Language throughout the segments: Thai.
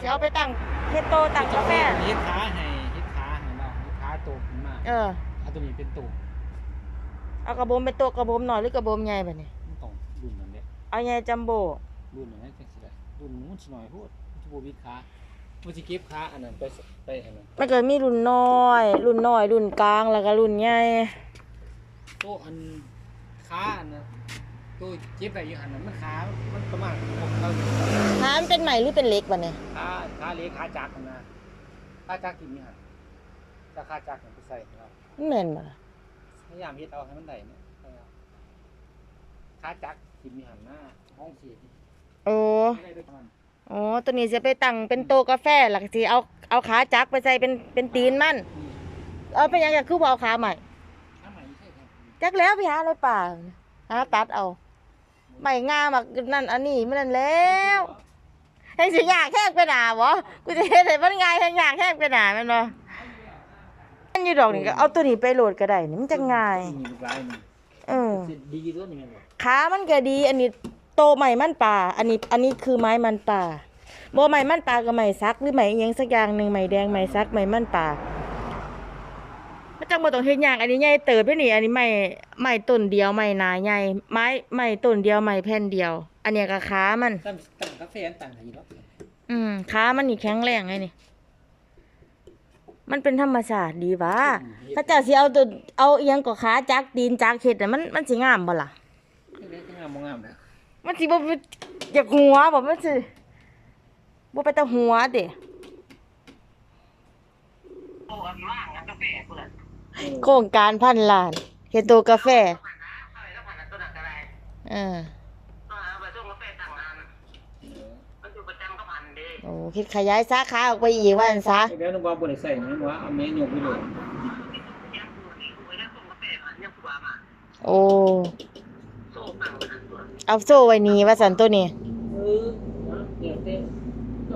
สิเอาไปตั้งเฮ็ดโตตั้งกาแฟเฮ็ดขาให้เฮ็ดขาให้เนาะเฮ็ดขาโตขึ้นมาเออ เอาตัวนี้เป็นโตเอากระบมเป็นโตกระบมหน่อยหรือกระบมใหญ่บัดนี้ มันต้องรุ่นนั้นเด้เอาใหญ่จัมโบ้รุ่นนั้นจังสิได้รุ่นนู้นสิหน่อยโพดมันสิบ่วิดขามันสิเก็บขาอันนั้นไปสไปอันนั้นมันก็มีรุ่นน้อย รุ่นน้อยรุ่นกลางแล้วก็รุ่นใหญ่โตอันขาอันนั้น โตเจ็บได้อยู่หันนั้นมันขา มันประมาณ6เท่าขามันเป็นใหม่หรือเป็นเล็กบัดนี้ขาขาเล็กขาจักรนั่นนะขาจักรที่มีหันถ้าขาจักรมันไปใส่เนาะมันแม่นบ่ล่ะพยายามเฮ็ดเอาให้มันได้เนี่ยพยายามขาจักรที่มีหันหน้าห้องเสียโอ้ไม่ได้ด้วยกันอ๋อตัวนี้จะไปตั้งเป็นโตกาแฟแล้วก็สิเอาเอาขาจักรไปใส่เป็นเป็นตีนมันเอาไปหยังก็คือบ่เอาขาใหม่ ถ้าใหม่ไม่ใช่ครับ จักแล้วไปหาอะไรป่าหาตัดเอา ใหม่งามแบบนั่นอันนี้มันนั่นแล้วให้สิยากแค่ไปหนาบ่กูจะเฮ็ดให้มันง่ายให้ยากแค่ไปหนาแม่นบ่อันอยู่ดอกนี่ก็เอาตัวนี้ไปโหลดก็ได้นี่มันจะง่ายมีลูกลายหนึ่งเออดีตัวนี้แม่นบ่ขามันก็ดี อันนี้โตใหม่มันป่า อันนี้ อันนี้คือไม้มันป่าบ่ใหม่มันป่ากับไม้ซักหรือไม้อิหยังสักอย่างหนึ่งไม้แดงไม้ซักไม้มันป่า มันจังบ่ต้องเฮ็ดหยังอันนี้ใหญ่เติบเด้อนี่ อันนี้ไม้ไม้ต้นเดียวไม้หนาใหญ่ไม้ไม้ต้นเดียวไม้แผ่นเดียว อันเนี้ยก็ขามัน ตั้งตั้งกาแฟอันตั้งให้เนาะอืมขามันนี่แข็งแรงไงนี่ มันเป็นธรรมชาติดีวะถ้าเจ้าสิเอาตัวเอาเอียงก็ขาจักดินจักเฮ็ดน่ะมันมันสิงามบ่ล่ะเล็กงามบ่งามนะมันสิบ่อยากหัวบ่มันสิบ่ไปแตะหัวเด้ โครงการพันล้านเฮ็ดโตกาแฟเออโอ้คิดขยายสาขาออกไปอีกว่าซั่นซะแล้วน้องบ่บ่ได้ใส่แม่นว่าเอาแม่ยกไปเลยโอ้เอาโซ่ไว้นี่ว่าซั่นตัวนี้ เออเดี๋ยวเต้เ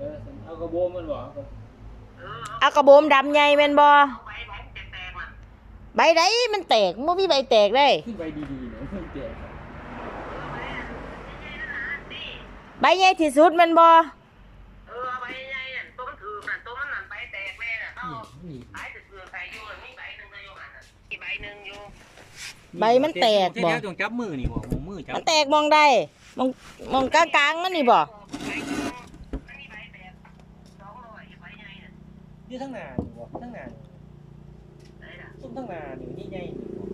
ออเอากระโบมมันบ่ เอา กระโบมดำใหญ่แม่นบ่ใบใดมันแตกบ่มีใบแตกได้ขึ้นไปดีๆเนาะเดี๋ยวใบใหญ่ที่สุดแม่นบ่เออใบใหญ่ๆนั่นตัวมันถือนั่นตัวมันนั่นใบแตกแม่น่ะเอานี่ใบจะเสือใส่อยู่นั่นมีใบหนึ่งก็อยู่หันน่ะอีกใบหนึ่งอยู่ใบมันแตกบ่เดี๋ยวต้องจับมือนี่บ่มองมือจับมันแตกมองได้มองมองกลางๆมันนี่บ่ ใบหนึ่งมันมีใบแตกสองร้อยอีกใบใหญ่น่ะ อยู่ทั้งหน้านี่บ่ทั้งหน้าไหนล่ะซุ่มทั้งหน้านี่นี่ใหญ่นี่บ่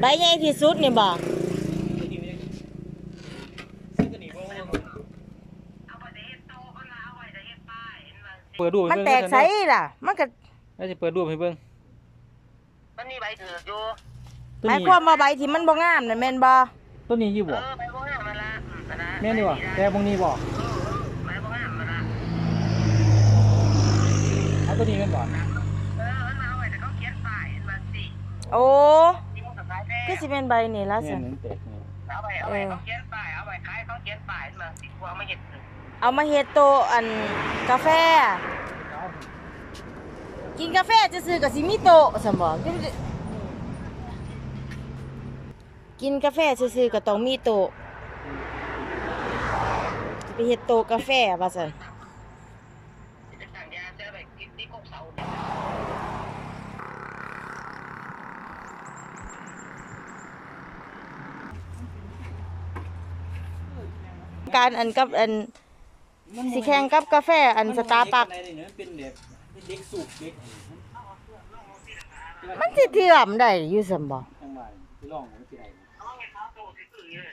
ใบใหญ่ที่สุดนี่บ่ซึ่งตัวนี้บ่เอาไปเฮ็ดโตก็นะเอาไว้จะเฮ็ดป้ายเห็นว่าสิเปิดดูมันแตกไสล่ะ มันก็แล้วจะเปิดรูปให้เบิ่งมันมีใบถือกอยู่ตัวหมายนี้ความว่าใบที่มันบ่งามนั่นแม่นบ่ตัวนี้อยู่เอบ่อใบบ่งามมันละอืมนั่นนะแม่นดีบ่แต่บางนี้บ่เออเออใบบ่งามมันละ เอา ตัวนี้แม่นบ่เออมันเอาไว้แต่เขาเขียนป้ายเห็นว่าสิโอ้ที่มันก็ขายแพงคือสิเป็นใบนี่ล่ะแม่สินมันแตกนี่เอาไปเอาไปเขาเขียนป้ายเอาไปขายเขาเขียนป้ายเห็นว่าสิกว่ามาเฮ็ดถือเอามาเฮ็ดโตอันกาแฟ กินกาแฟจะซื้อๆก็สิมีโตะซั่นบ่กินกาแฟซื่อๆก็ต้องมีโตะสิไปเฮ็ดโตะกาแฟว่าซั่น จะสั่งยาจะไปกินที่กกเสาเนี่ย การอันกับอันสิแข่งกับกาแฟอันสตาร์บัคเป็นเด็กเป็นเด็กสูบเด็กมันสิเทียมได้อยู่ซั่นบ่จังหวะที่ลองมันสิได้เอาเงินเขาโตซื่อๆเนี่ย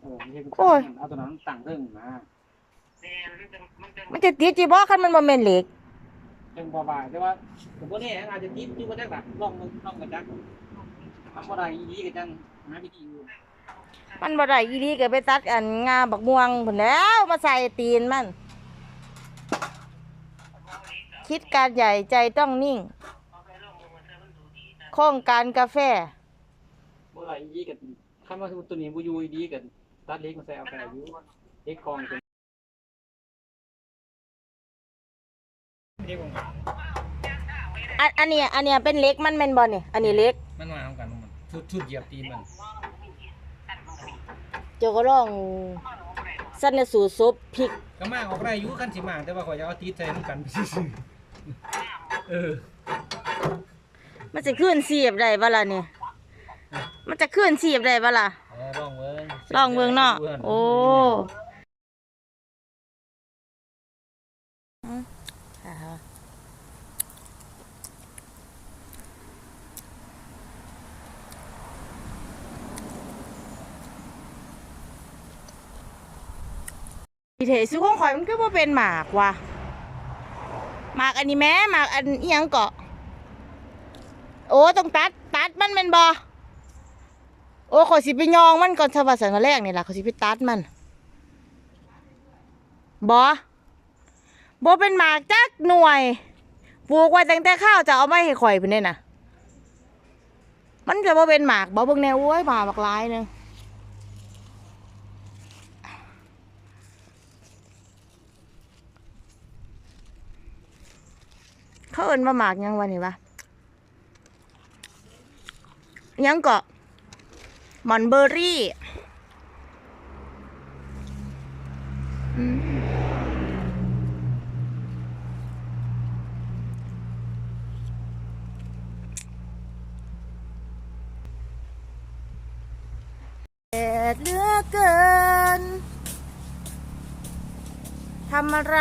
เออเฮ็ดโอ้ยเอาตัวนั้นตั้งเทิงมาแม่มันจะมันจะมันจะติดจิบ่คันมันบ่แม่นเหล็กจังบ่บายแต่ว่าผมบ่แน่อาจจะติดอยู่บ่ได้ล่ะลองมึงลองกันจักทำบ่ได้อีหลีก็จังหาวิธีอยู่ มันบ่ได้อีหลีก็ไปตัดอันงาบักม่วงพุ่นแล้วมาใส่ตีนมัน คิดการใหญ่ใจต้องนิ่ง โครงการกาแฟบ่ได้อีหลีก็คันว่าสมมุติตัวนี้บ่อยู่อีหลีก็ตัดเล็กมาใส่เอาไปอยู่เล็กกองเป็นเด็กของอันอันเนี้ยอันเนี้ยเป็นเหล็กมันแม่นบ่เนี่ยอันนี้เหล็กมันมาเอากันมันชุดชุดเหยียบตีนมัน เจ้าก็ลองเอาสันสูตรซุปพริกก็มากออกได้อยู่คันสิมาแต่ว่าขอยจะเอาตีใส่น้ำกันไปซื่อๆเออมันจะขึ้นเสียบได้บ่ล่ะเนี่ยมันจะขึ้นเสียบได้บ่ล่ะ เออลองเบิ่งลองเบิ่งเนาะ โอ้อืมอ่าฮะ ดีเทสุของข่อยมันก็บ่เป็นหมากว่ะหมากอันนี้แม่หมากอันอิหยังเกาะ โอ้ต้องตัดตัดมันแม่นบ่โอ้ขอยสิไปยองมันก่อนสวัสดิ์สันแรกนี่แหละขอยสิไปตัดมันบอบอเป็นหมากจักหน่วยปลูกไว้ตั้งแต่ข้าวจะเอาไม่ให้ข่อยเพิ่นน่ะมันจะบ่เป็นหมากบ่เบิ่งแนวโอ้ยหมาบักหลายนึง เขาเอิ้นว่าหมากยังวะนี่วะยังเกาะมอนเบอร์รี่อืมแดดเหลือเกินทำอะไร